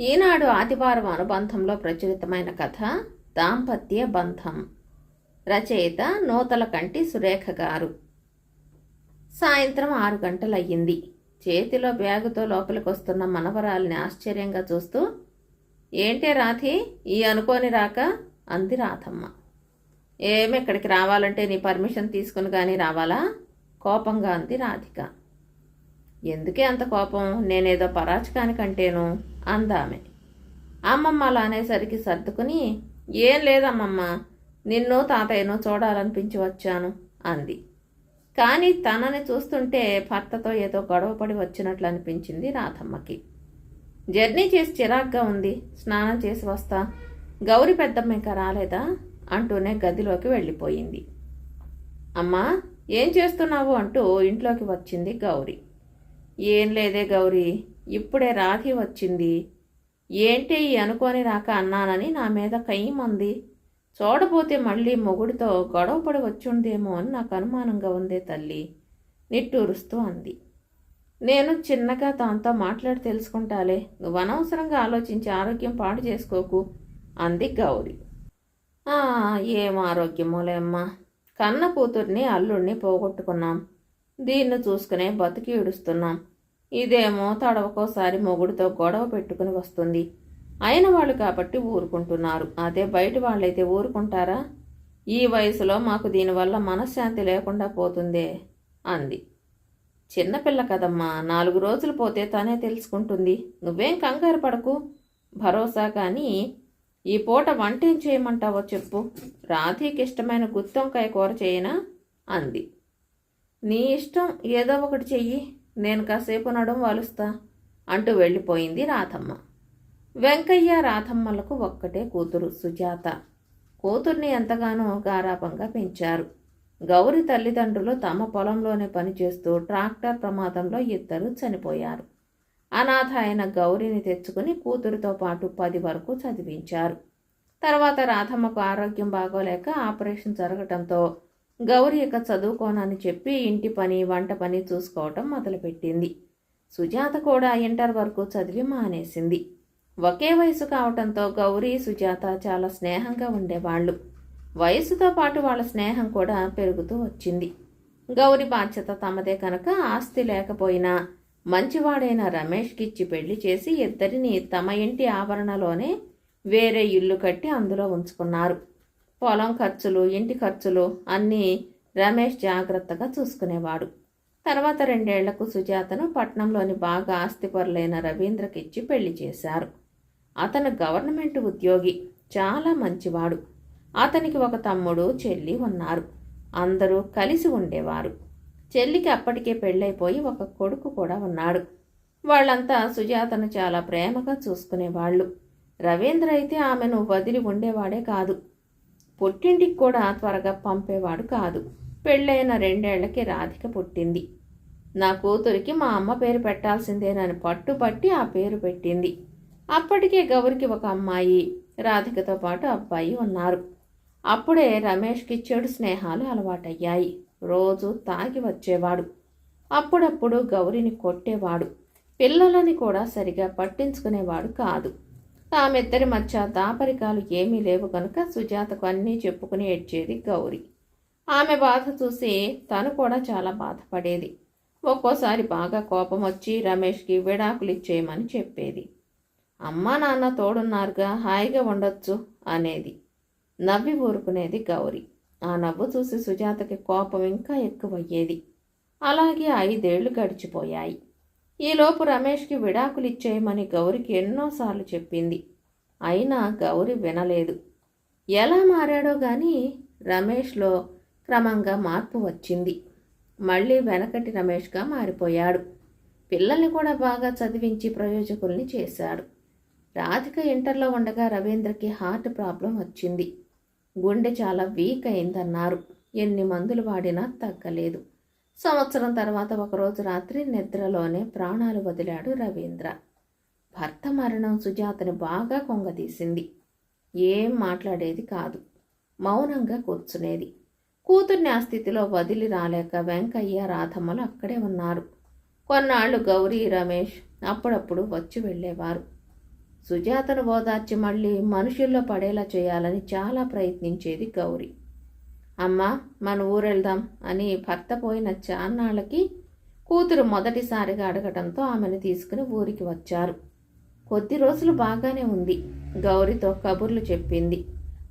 ఈనాడు ఆదివారం అనుబంధంలో ప్రచురితమైన కథ దాంపత్య బంధం. రచయిత నూతల కంటి సురేఖ గారు. సాయంత్రం ఆరు గంటలయ్యింది. చేతిలో బ్యాగుతో లోపలికి వస్తున్న మనవరాలిని ఆశ్చర్యంగా చూస్తూ ఏంటే రాధి ఈ అనుకోని రాక? అంది రాధమ్మ. ఏమి ఇక్కడికి రావాలంటే నీ పర్మిషన్ తీసుకుని కానీ రావాలా? కోపంగా అంది రాధిక. ఎందుకే అంత కోపం? నేనేదో పరాచకానికంటేను. అందామె. అమ్మమ్మ అలా అనేసరికి సర్దుకుని ఏం లేదమ్మమ్మ నిన్ను తాతయ్యను చూడాలనిపించి వచ్చాను అంది. కానీ తనని చూస్తుంటే భర్తతో ఏదో గొడవపడి వచ్చినట్లు అనిపించింది రాధమ్మకి. జర్నీ చేసి చిరాగ్గా ఉంది స్నానం చేసి వస్తా. గౌరి పెద్దమ్మ ఇంకా రాలేదా? అంటూనే గదిలోకి వెళ్ళిపోయింది. అమ్మా ఏం చేస్తున్నావు? అంటూ ఇంట్లోకి వచ్చింది గౌరి. ఏం లేదే గౌరీ ఇప్పుడే రాఖీ వచ్చింది. ఏంటి ఈ అనుకోని రాక అన్నానని నా మీద కయ్యమంది. చూడబోతే మళ్ళీ మొగుడితో గొడవపడి వచ్చుందేమో అని నాకు అనుమానంగా ఉందే తల్లి నిట్టూరుస్తూ అంది. నేను చిన్నగా తనతో మాట్లాడి తెలుసుకుంటాలే. నువ్వు అనవసరంగా ఆలోచించి ఆరోగ్యం పాడు చేసుకోకు అంది గౌరి. ఏం ఆరోగ్యమోలేమ్మా. కన్న కూతుర్ని అల్లుడిని పోగొట్టుకున్నాం. దీన్ని చూసుకునే బతికి ఈడుస్తున్నాం ఇదేమో తడవకోసారి మొగుడితో గొడవ పెట్టుకుని వస్తుంది. అయిన వాళ్ళు కాబట్టి ఊరుకుంటున్నారు. అదే బయట వాళ్ళైతే ఊరుకుంటారా? ఈ వయసులో మాకు దీనివల్ల మనశ్శాంతి లేకుండా పోతుందే అంది. చిన్నపిల్ల కదమ్మా నాలుగు రోజులు పోతే తనే తెలుసుకుంటుంది. నువ్వేం కంగారు పడకు. భరోసా కానీ ఈ పూట వంటేం చేయమంటావో చెప్పు. రాధీకి ఇష్టమైన గుత్తంకాయ కూర చేయనా? అంది. నీ ఇష్టం ఏదో ఒకటి చెయ్యి. నేను కాసేపు నడుం వాలుస్తా అంటూ వెళ్ళిపోయింది రాధమ్మ. వెంకయ్య రాధమ్మలకు ఒక్కటే కూతురు సుజాత. కూతుర్ని ఎంతగానో గారాపంగా పెంచారు. గౌరి తల్లిదండ్రులు తమ పొలంలోనే పనిచేస్తూ ట్రాక్టర్ ప్రమాదంలో ఇద్దరు చనిపోయారు. అనాథ అయిన గౌరిని తెచ్చుకుని కూతురితో పాటు పది వరకు చదివించారు. తర్వాత రాధమ్మకు ఆరోగ్యం బాగోలేక ఆపరేషన్ జరగటంతో గౌరి యొక్క చదువుకోనని చెప్పి ఇంటి పని వంట పని చూసుకోవటం మొదలుపెట్టింది. సుజాత కూడా ఇంటర్ వరకు చదివి మానేసింది. ఒకే వయసు కావటంతో గౌరీ సుజాత చాలా స్నేహంగా ఉండేవాళ్ళు. వయసుతో పాటు వాళ్ళ స్నేహం కూడా పెరుగుతూ వచ్చింది. గౌరి బాధ్యత తమదే కనుక ఆస్తి లేకపోయినా మంచివాడైన రమేష్కి ఇచ్చి పెళ్ళి చేసి ఇద్దరిని తమ ఇంటి ఆవరణలోనే వేరే ఇల్లు కట్టి అందులో ఉంచుకున్నారు. పొలం ఖర్చులు ఇంటి ఖర్చులు అన్నీ రమేష్ జాగ్రత్తగా చూసుకునేవాడు. తర్వాత రెండేళ్ళకు సుజాతను పట్నంలోని బాగా ఆస్తిపరులైన రవీంద్రకిచ్చి పెళ్ళి చేశారు. అతను గవర్నమెంట్ ఉద్యోగి చాలా మంచివాడు. అతనికి ఒక తమ్ముడు చెల్లి ఉన్నారు. అందరూ కలిసి ఉండేవారు. చెల్లికి అప్పటికే పెళ్ళైపోయి ఒక కొడుకు కూడా ఉన్నాడు. వాళ్ళంతా సుజాతను చాలా ప్రేమగా చూసుకునేవాళ్ళు. రవీంద్ర అయితే ఆమెను వదిలి ఉండేవాడే కాదు. పుట్టింటికి కూడా త్వరగా పంపేవాడు కాదు. పెళ్ళైన రెండేళ్ళకి రాధిక పుట్టింది. నా కూతురికి మా అమ్మ పేరు పెట్టాల్సిందేనని పట్టుబట్టి ఆ పేరు పెట్టింది. అప్పటికే గౌరికి ఒక అమ్మాయి రాధికతో పాటు అబ్బాయి ఉన్నారు. అప్పుడే రమేష్కి చెడు స్నేహాలు అలవాటయ్యాయి. రోజు తాగి వచ్చేవాడు. అప్పుడప్పుడు గౌరిని కొట్టేవాడు. పిల్లలని కూడా సరిగా పట్టించుకునేవాడు కాదు. తామిద్దరి మధ్య దాపరికాలు ఏమీ లేవు కనుక సుజాతకు అన్నీ చెప్పుకుని ఏడ్చేది గౌరి. ఆమె బాధ చూసి తను కూడా చాలా బాధపడేది. ఒక్కోసారి బాగా కోపం వచ్చి రమేష్కి విడాకులు ఇచ్చేయమని చెప్పేది. అమ్మా నాన్న తోడున్నారుగా హాయిగా ఉండొచ్చు అనేది నవ్వి ఊరుకునేది గౌరి. ఆ నవ్వు చూసి సుజాతకి కోపం ఇంకా ఎక్కువయ్యేది. అలాగే ఐదేళ్ళు గడిచిపోయాయి. ఈలోపు రమేష్కి విడాకులు ఇచ్చేయమని గౌరికి ఎన్నోసార్లు చెప్పింది. అయినా గౌరి వినలేదు. ఎలా మారాడో గాని రమేష్లో క్రమంగా మార్పు వచ్చింది. మళ్ళీ వెనకటి రమేష్గా మారిపోయాడు. పిల్లల్ని కూడా బాగా చదివించి ప్రయోజకుల్ని చేశాడు. రాధిక ఇంటర్లో ఉండగా రవీంద్రకి హార్ట్ ప్రాబ్లం వచ్చింది. గుండె చాలా వీక్ అయిందన్నారు. ఎన్ని మందులు వాడినా తగ్గలేదు. సంవత్సరం తర్వాత ఒకరోజు రాత్రి నిద్రలోనే ప్రాణాలు వదిలాడు రవీంద్ర. భర్త మరణం సుజాతని బాగా కొంగదీసింది. ఏం మాట్లాడేది కాదు. మౌనంగా కూర్చునేది. కూతుర్ని ఆ స్థితిలో వదిలి రాలేక వెంకయ్య రాధమ్మలు అక్కడే ఉన్నారు. కొన్నాళ్ళు గౌరీ రమేష్ అప్పుడప్పుడు వచ్చి వెళ్ళేవారు. సుజాతను ఓదార్చి మళ్ళీ మనుషుల్లో పడేలా చేయాలని చాలా ప్రయత్నించేది గౌరి. అమ్మా మన ఊరెళ్దాం అని భర్త పోయిన చాన్నాళ్ళకి కూతురు మొదటిసారిగా అడగటంతో ఆమెను తీసుకుని ఊరికి వచ్చారు. కొద్ది రోజులు బాగానే ఉంది గౌరితో కబుర్లు చెప్పింది.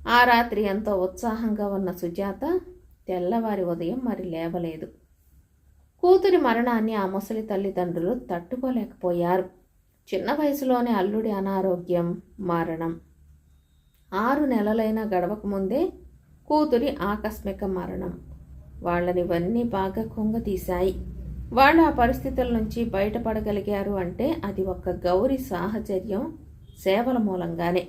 ఆ రాత్రి ఎంతో ఉత్సాహంగా ఉన్న సుజాత తెల్లవారి ఉదయం మరి లేవలేదు. కూతురి మరణాన్ని ఆ ముసలి తల్లిదండ్రులు తట్టుకోలేకపోయారు. చిన్న వయసులోనే అల్లుడి అనారోగ్యం మరణం. ఆరు నెలలైనా గడవక ముందే కూతురి ఆకస్మిక మరణం. వాళ్ళని ఇవన్నీ బాగా కుంగతీశాయి. వాళ్ళు ఆ పరిస్థితుల నుంచి బయటపడగలిగారు అంటే అది ఒక్క గౌరి సాహచర్యం సేవల మూలంగానే.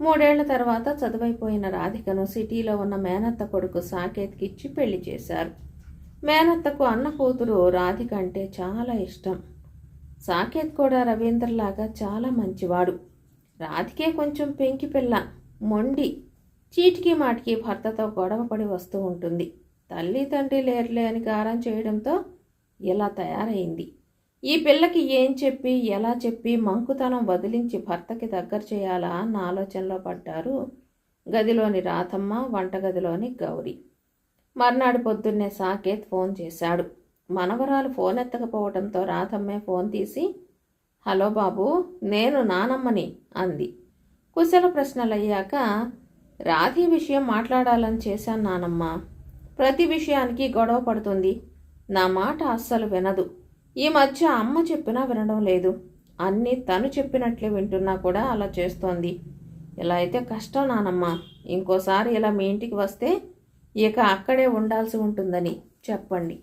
మూడేళ్ళ తర్వాత చదువైపోయిన రాధికను సిటీలో ఉన్న మేనత్త కొడుకు సాకేత్కిచ్చి పెళ్ళి చేశారు. మేనత్తకు అన్న కూతురు రాధిక అంటే చాలా ఇష్టం. సాకేత్ కూడా రవీంద్రలాగా చాలా మంచివాడు. రాధికే కొంచెం పెంకి పిల్ల మొండి చీటికి మాటికి భర్తతో గొడవపడి వస్తూ ఉంటుంది. తల్లి తండ్రి లేరులే అని గారం చేయడంతో ఇలా తయారైంది. ఈ పిల్లకి ఏం చెప్పి ఎలా చెప్పి మంకుతనం వదిలించి భర్తకి దగ్గర చేయాలా అన్న ఆలోచనలో పడ్డారు గదిలోని రాధమ్మ వంటగదిలోని గౌరీ. మర్నాడు పొద్దున్నే సాకేత్ ఫోన్ చేశాడు. మనవరాలు ఫోన్ ఎత్తకపోవడంతో రాధమ్మే ఫోన్ తీసి హలో బాబు నేను నానమ్మని అంది. కుశల ప్రశ్నలు అయ్యాక రాధి విషయం మాట్లాడాలని చేశాను నానమ్మ. ప్రతి విషయానికి గొడవ పడుతుంది. నా మాట అస్సలు వినదు. ఈ మధ్య అమ్మ చెప్పినా వినడం లేదు. అన్నీ తను చెప్పినట్లే వింటున్నా కూడా అలా చేస్తోంది. ఇలా అయితే కష్టం నానమ్మ. ఇంకోసారి ఇలా మీ ఇంటికి వస్తే ఇక అక్కడే ఉండాల్సి ఉంటుందని చెప్పండి.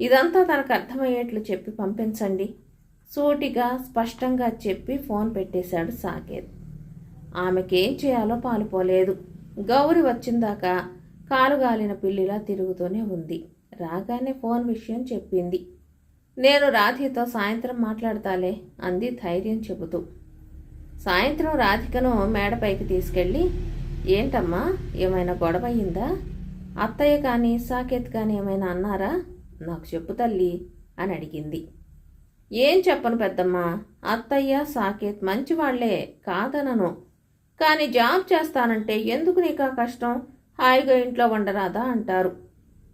ఇదంతా తనకు అర్థమయ్యేట్లు చెప్పి పంపించండి. సూటిగా స్పష్టంగా చెప్పి ఫోన్ పెట్టేశాడు సాకేత్. ఆమెకేం చేయాలో పాలుపోలేదు. గౌరి వచ్చిందాకా కాలుగాలిన పిల్లిలా తిరుగుతూనే ఉంది. రాగానే ఫోన్ విషయం చెప్పింది. నేను రాధితో సాయంత్రం మాట్లాడతాలే అంది ధైర్యం చెబుతూ. సాయంత్రం రాధికను మేడపైకి తీసుకెళ్ళి ఏంటమ్మా ఏమైనా గొడవ అయిందా అత్తయ్య కానీ సాకేత్ కానీ ఏమైనా అన్నారా? నాకు చెప్పు తల్లి అని అడిగింది. ఏం చెప్పను పెద్దమ్మా అత్తయ్య సాకేత్ మంచివాళ్ళే కాదనను. కానీ జాబ్ చేస్తానంటే ఎందుకు నీకా కష్టం? హాయిగా ఇంట్లో ఉండరాదా అంటారు.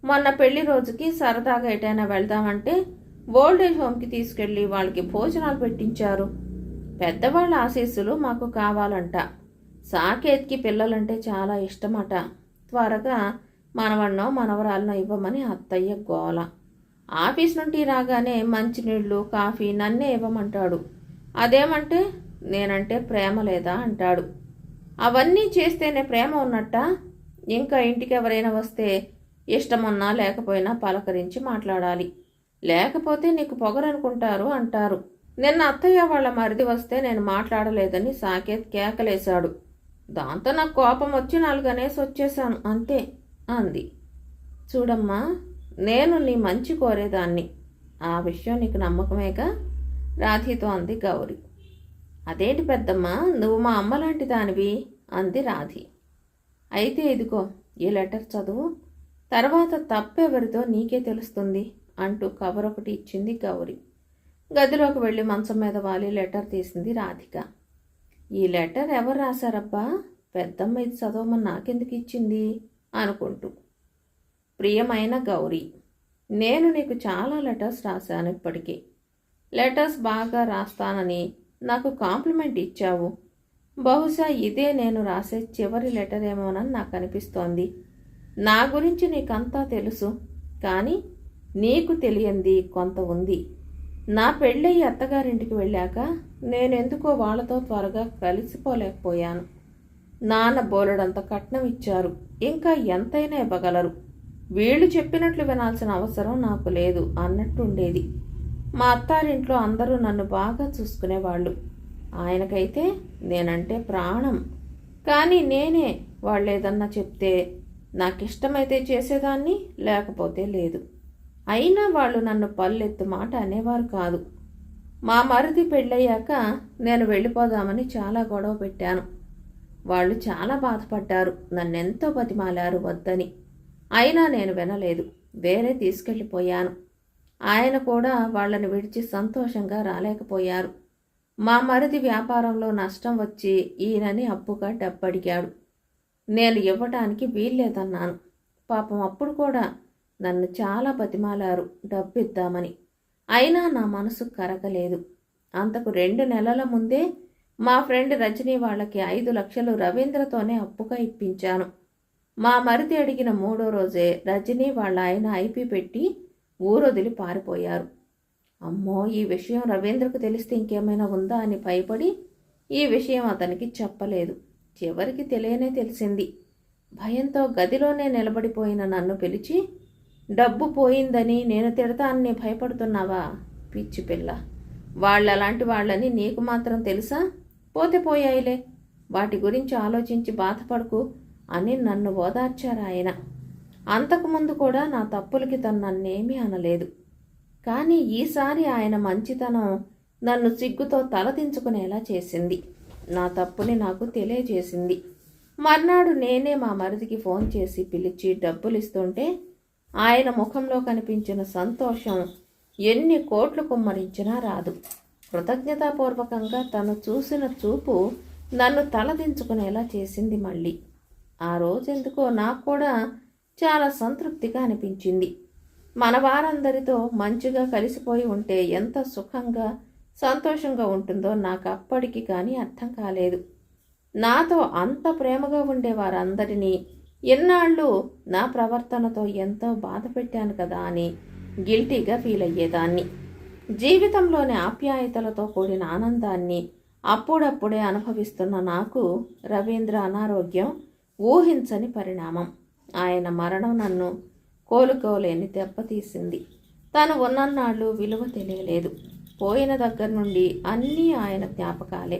మొన్న పెళ్ళి రోజుకి సరదాగా ఎటైనా వెళ్దామంటే ఓల్డేజ్ హోమ్కి తీసుకెళ్ళి వాళ్ళకి భోజనాలు పెట్టించారు. పెద్దవాళ్ళ ఆశీస్సులు మాకు కావాలంట. సాకేత్కి పిల్లలంటే చాలా ఇష్టమట. త్వరగా మనవన్నో మనవరాలనో ఇవ్వమని అత్తయ్య గోల. ఆఫీస్ నుండి రాగానే మంచినీళ్ళు కాఫీ నన్నే ఇవ్వమంటాడు. అదేమంటే నేనంటే ప్రేమ లేదా? అంటాడు. అవన్నీ చేస్తేనే ప్రేమ ఉన్నట్ట? ఇంకా ఇంటికి ఎవరైనా వస్తే ఇష్టమున్నా లేకపోయినా పలకరించి మాట్లాడాలి. లేకపోతే నీకు పొగరనుకుంటారు అంటారు. నిన్న అత్తయ్య వాళ్ళ మరిది వస్తే నేను మాట్లాడలేదని సాకేత్ కేకలేశాడు. దాంతో నాకు కోపం వచ్చి నాలుగనేసి వచ్చేశాను. అంతే అంది. చూడమ్మా నేను నీ మంచి కోరేదాన్ని. ఆ విషయం నీకు నమ్మకమేగా? రాధితో అంది గౌరి. అదేంటి పెద్దమ్మా నువ్వు మా అమ్మ లాంటి దానివి అంది రాధి. అయితే ఇదిగో ఈ లెటర్ చదువు. తర్వాత తప్పెవరితో నీకే తెలుస్తుంది అంటూ కవర్ ఒకటి ఇచ్చింది గౌరి. గదిలోకి వెళ్ళి మంచం మీద వాలి లెటర్ తీసింది రాధిక. ఈ లెటర్ ఎవరు రాశారబ్బా? పెద్దమ్మ ఇది చదవమని నాకెందుకు ఇచ్చింది? అనుకుంటూ. ప్రియమైన గౌరీ నేను నీకు చాలా లెటర్స్ రాశాను ఇప్పటికీ. లెటర్స్ బాగా రాస్తానని నాకు కాంప్లిమెంట్ ఇచ్చావు. బహుశా ఇదే నేను రాసే చివరి లెటర్ ఏమోనని నాకు అనిపిస్తోంది. నా గురించి నీకంతా తెలుసు కానీ నీకు తెలియంది కొంత ఉంది. నా పెళ్ళయి అత్తగారింటికి వెళ్ళాక నేనెందుకో వాళ్ళతో త్వరగా కలిసిపోలేకపోయాను. నాన్న బోలెడంత కట్నం ఇచ్చారు ఇంకా ఎంతైనా ఇవ్వగలరు. వీళ్ళు చెప్పినట్లు వినాల్సిన అవసరం నాకు లేదు అన్నట్టుండేది. మా అత్తారింట్లో అందరూ నన్ను బాగా చూసుకునేవాళ్ళు. ఆయనకైతే నేనంటే ప్రాణం. కానీ నేనే వాళ్ళేదన్నా చెప్తే నాకిష్టమైతే చేసేదాన్ని లేకపోతే లేదు. అయినా వాళ్ళు నన్ను పల్లెత్తు మాట అనేవారు కాదు. మా మరిది పెళ్ళయ్యాక నేను వెళ్ళిపోదామని చాలా గొడవ పెట్టాను. వాళ్ళు చాలా బాధపడ్డారు. నన్నెంతో బతిమాలారు వద్దని. అయినా నేను వినలేదు. వేరే తీసుకెళ్ళిపోయాను. ఆయన కూడా వాళ్ళని విడిచి సంతోషంగా రాలేకపోయారు. మా మరిది వ్యాపారంలో నష్టం వచ్చి ఈయనని అప్పుగా డబ్బడిగాడు. నేను ఇవ్వటానికి వీల్లేదన్నాను. పాపం అప్పుడు కూడా నన్ను చాలా బతిమాలారు డబ్బు ఇద్దామని అయినా నా మనసు కరగలేదు. అంతకు రెండు నెలల ముందే మా ఫ్రెండ్ రజనీ వాళ్ళకి ఐదు లక్షలు రవీంద్రతోనే అప్పుగా ఇప్పించాను. మా మరిది అడిగిన మూడో రోజే రజనీ వాళ్ళ ఆయన ఐపీ పెట్టి ఊరొదిలి పారిపోయారు. అమ్మో ఈ విషయం రవీంద్రకు తెలిస్తే ఇంకేమైనా ఉందా అని భయపడి ఈ విషయం అతనికి చెప్పలేదు. చివరికి తెలియనే తెలిసింది. భయంతో గదిలోనే నిలబడిపోయిన నన్ను పిలిచి డబ్బు పోయిందని నేను తిడతానని భయపడుతున్నావా? పిచ్చి పిల్ల. వాళ్ళలాంటి వాళ్ళని నీకు మాత్రం తెలుసా? పోతే పోయాయిలే. వాటి గురించి ఆలోచించి బాధపడకు అని నన్ను ఓదార్చారు ఆయన. అంతకుముందు కూడా నా తప్పులకి తను నన్నేమీ అనలేదు. కానీ ఈసారి ఆయన మంచితనం నన్ను సిగ్గుతో తలదించుకునేలా చేసింది. నా తప్పుని నాకు తెలియజేసింది. మర్నాడు నేనే మా మరిదికి ఫోన్ చేసి పిలిచి డబ్బులు ఇస్తుంటే ఆయన ముఖంలో కనిపించిన సంతోషం ఎన్ని కోట్లు కుమ్మరించినా రాదు. కృతజ్ఞతాపూర్వకంగా తను చూసిన చూపు నన్ను తలదించుకునేలా చేసింది మళ్ళీ. ఆ రోజెందుకో నాకు కూడా చాలా సంతృప్తిగా అనిపించింది. మన వారందరితో మంచిగా కలిసిపోయి ఉంటే ఎంత సుఖంగా సంతోషంగా ఉంటుందో నాకు అప్పటికి కానీ అర్థం కాలేదు. నాతో అంత ప్రేమగా ఉండే వారందరినీ ఎన్నాళ్ళు నా ప్రవర్తనతో ఎంతో బాధ పెట్టాను కదా అని గిల్టీగా ఫీల్ అయ్యేదాన్ని జీవితంలోని ఆప్యాయతలతో కూడిన ఆనందాన్ని అప్పుడప్పుడే అనుభవిస్తున్న నాకు రవీంద్ర అనారోగ్యం ఊహించని పరిణామం. ఆయన మరణం నన్ను కోలుకోలేని దెబ్బతీసింది తను ఉన్నన్నాళ్ళు విలువ తెలియలేదు. పోయిన దగ్గర నుండి అన్నీ ఆయన జ్ఞాపకాలే.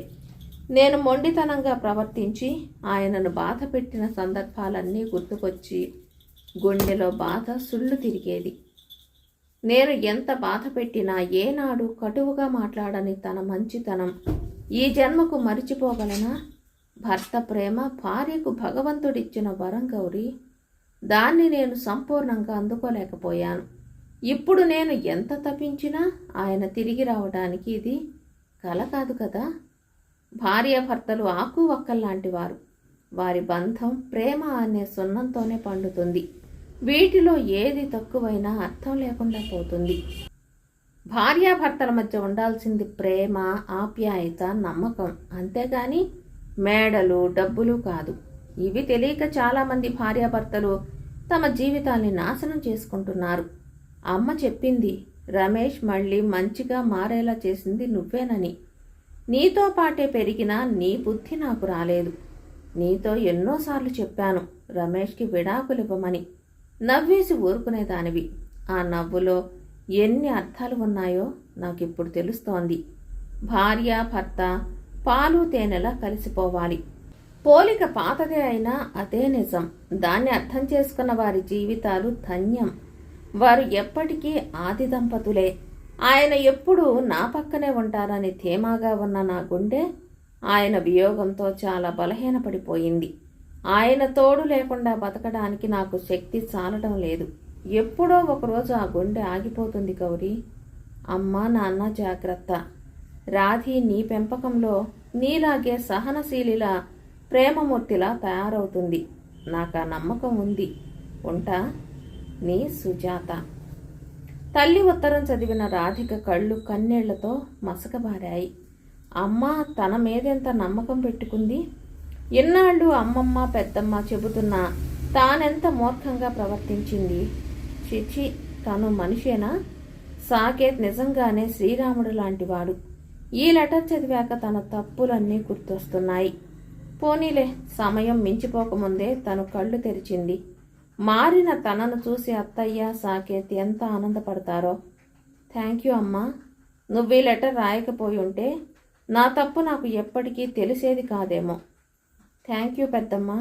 నేను మొండితనంగా ప్రవర్తించి ఆయనను బాధ పెట్టిన సందర్భాలన్నీ గుర్తుకొచ్చి గుండెలో బాధ సుళ్ళు తిరిగేది. నేను ఎంత బాధ పెట్టినా ఏనాడు కటువుగా మాట్లాడని తన మంచితనం ఈ జన్మకు మరిచిపోగలనా? భర్త ప్రేమ భార్యకు భగవంతుడిచ్చిన వరం గౌరి దాన్ని నేను సంపూర్ణంగా అందుకోలేకపోయాను. ఇప్పుడు నేను ఎంత తప్పించినా ఆయన తిరిగి రావడానికి ఇది కల కాదు కదా? భార్యాభర్తలు ఆకు ఒక్కల్లాంటి వారు. వారి బంధం ప్రేమ అనే సున్నంతోనే పండుతుంది. వీటిలో ఏది తక్కువైనా అర్థం లేకుండా పోతుంది. భార్యాభర్తల మధ్య ఉండాల్సింది ప్రేమ ఆప్యాయత నమ్మకం. అంతేగాని మేడలు డబ్బులు కాదు. ఇవి తెలియక చాలామంది భార్యాభర్తలు తమ జీవితాన్ని నాశనం చేసుకుంటున్నారు. అమ్మ చెప్పింది రమేష్ మళ్ళీ మంచిగా మారేలా చేసింది నువ్వేనని. నీతో పాటే పెరిగిన నీ బుద్ధి నాకు రాలేదు. నీతో ఎన్నోసార్లు చెప్పాను రమేష్కి విడాకులివ్వమని నవ్వేసి ఊరుకునేదానివి. ఆ నవ్వులో ఎన్ని అర్థాలు ఉన్నాయో నాకు ఇప్పుడు తెలుస్తోంది. భార్య భర్త పాలు తేనెలా కలిసిపోవాలి. పోలిక పాతదే అయినా అదే నిజం. దాన్ని అర్థం చేసుకున్న వారి జీవితాలు ధన్యం. వారు ఎప్పటికీ ఆది దంపతులే. ఆయన ఎప్పుడూ నా పక్కనే ఉంటారని ధీమాగా ఉన్న నా గుండె ఆయన వియోగంతో చాలా బలహీనపడిపోయింది. ఆయన తోడు లేకుండా బతకడానికి నాకు శక్తి చాలడం లేదు. ఎప్పుడో ఒకరోజు ఆ గుండె ఆగిపోతుంది గౌరీ. అమ్మ నాన్న జాగ్రత్త. రాధి నీ పెంపకంలో నీలాగే సహనశీలిలా ప్రేమమూర్తిలా తయారవుతుంది. నాకు ఆ నమ్మకం ఉంది. ఉంటా? నీ సుజాత. తల్లి ఉత్తరం చదివిన రాధిక కళ్ళు కన్నీళ్ళతో మసకబారాయి. అమ్మ తన మీదెంత నమ్మకం పెట్టుకుంది? ఎన్నాళ్ళు అమ్మమ్మ పెద్దమ్మ చెబుతున్నా తానెంత మూర్ఖంగా ప్రవర్తించింది? చిచి తను మనిషేనా? సాకేత్ నిజంగానే శ్రీరాముడు లాంటివాడు. ఈ లెటర్ చదివాక తన తప్పులన్నీ గుర్తొస్తున్నాయి. పోనీలే సమయం మించిపోకముందే తను కళ్ళు తెరిచింది. మారిన తనను చూసి అత్తయ్య సాకేత్ ఎంత ఆనందపడతారో. థ్యాంక్ యూ అమ్మా. నువ్వు ఈ లెటర్ రాయకపోయి ఉంటే నా తప్పు నాకు ఎప్పటికీ తెలిసేది కాదేమో. థ్యాంక్ యూ పెద్దమ్మ.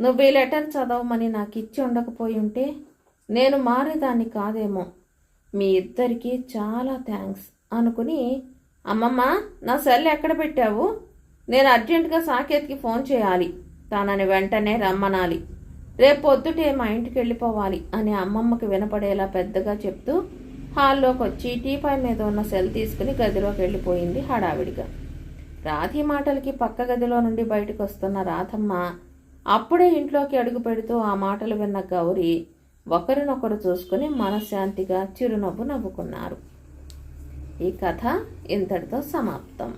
నువ్వు ఈ లెటర్ చదవమని నాకు ఇచ్చి ఉండకపోయి ఉంటే నేను మారేదాన్ని కాదేమో. మీ ఇద్దరికీ చాలా థ్యాంక్స్ అనుకుని అమ్మమ్మ నా సెల్ ఎక్కడ పెట్టావు? నేను అర్జెంటుగా సాకేత్కి ఫోన్ చేయాలి. తనని వెంటనే రమ్మనాలి. రేపు పొద్దుటే మా ఇంటికి వెళ్ళిపోవాలి అని అమ్మమ్మకి వినపడేలా పెద్దగా చెప్తూ హాల్లోకి వచ్చి టీపాయ్ మీద ఉన్న సెల్ తీసుకుని గదిలోకి వెళ్ళిపోయింది హడావిడిగా. రాధి మాటలకి పక్క గదిలో నుండి బయటకు వస్తున్న రాధమ్మ అప్పుడే ఇంట్లోకి అడుగు పెడుతూ ఆ మాటలు విన్న గౌరి ఒకరినొకరు చూసుకుని మనశ్శాంతిగా చిరునవ్వు నవ్వుకున్నారు. ఈ కథ ఇంతటితో సమాప్తం.